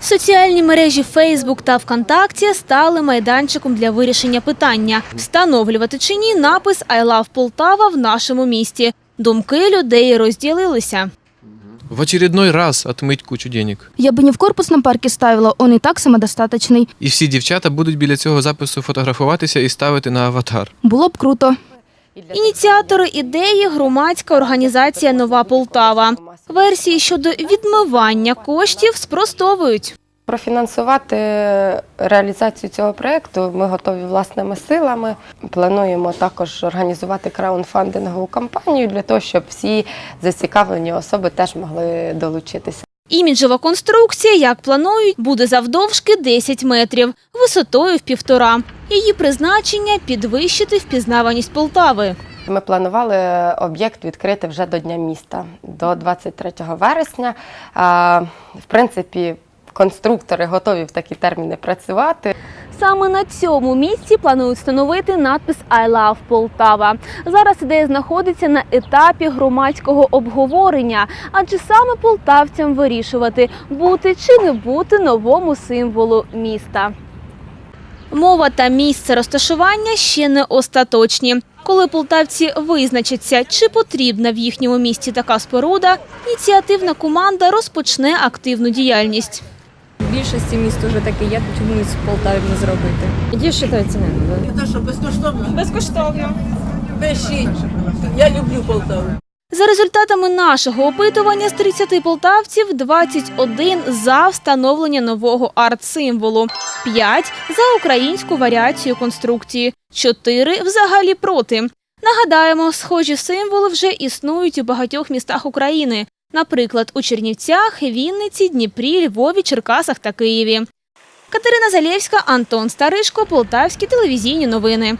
Соціальні мережі Фейсбук та ВКонтакті стали майданчиком для вирішення питання – встановлювати чи ні напис «I love Полтава» в нашому місті. Думки людей розділилися. В очередной раз отмыть кучу денег. Я бы не в корпусном парке ставила, он и так самодостаточний. І всі дівчата будуть біля цього запису фотографуватися і ставити на аватар. Було б круто. Ініціатори ідеї – громадська організація «Нова Полтава». Версії щодо відмивання коштів спростовують. Профінансувати реалізацію цього проєкту ми готові власними силами. Плануємо також організувати краунфандингову кампанію для того, щоб всі зацікавлені особи теж могли долучитися. Іміджева конструкція, як планують, буде завдовжки 10 метрів, висотою в півтора. Її призначення – підвищити впізнаваність Полтави. Ми планували об'єкт відкрити вже до Дня міста, до 23 вересня. В принципі, конструктори готові в такі терміни працювати. Саме на цьому місці планують встановити надпис «I love Полтава». Зараз ідея знаходиться на етапі громадського обговорення, адже саме полтавцям вирішувати, бути чи не бути новому символу міста. Мова та місце розташування ще не остаточні. Коли полтавці визначаться, чи потрібна в їхньому місті така споруда, ініціативна команда розпочне активну діяльність. Більшості міст уже таке є, чомусь в Полтаві не зробити. Які вважаються не Це що, безкоштовно? Безкоштовно. Пишіть. Я люблю Полтаву. За результатами нашого опитування з 30 полтавців 21 за встановлення нового арт-символу, 5 за українську варіацію конструкції, 4 взагалі проти. Нагадаємо, схожі символи вже існують у багатьох містах України, наприклад, у Чернівцях, Вінниці, Дніпрі, Львові, Черкасах та Києві. Катерина Залєвська, Антон Старишко, Полтавські телевізійні новини.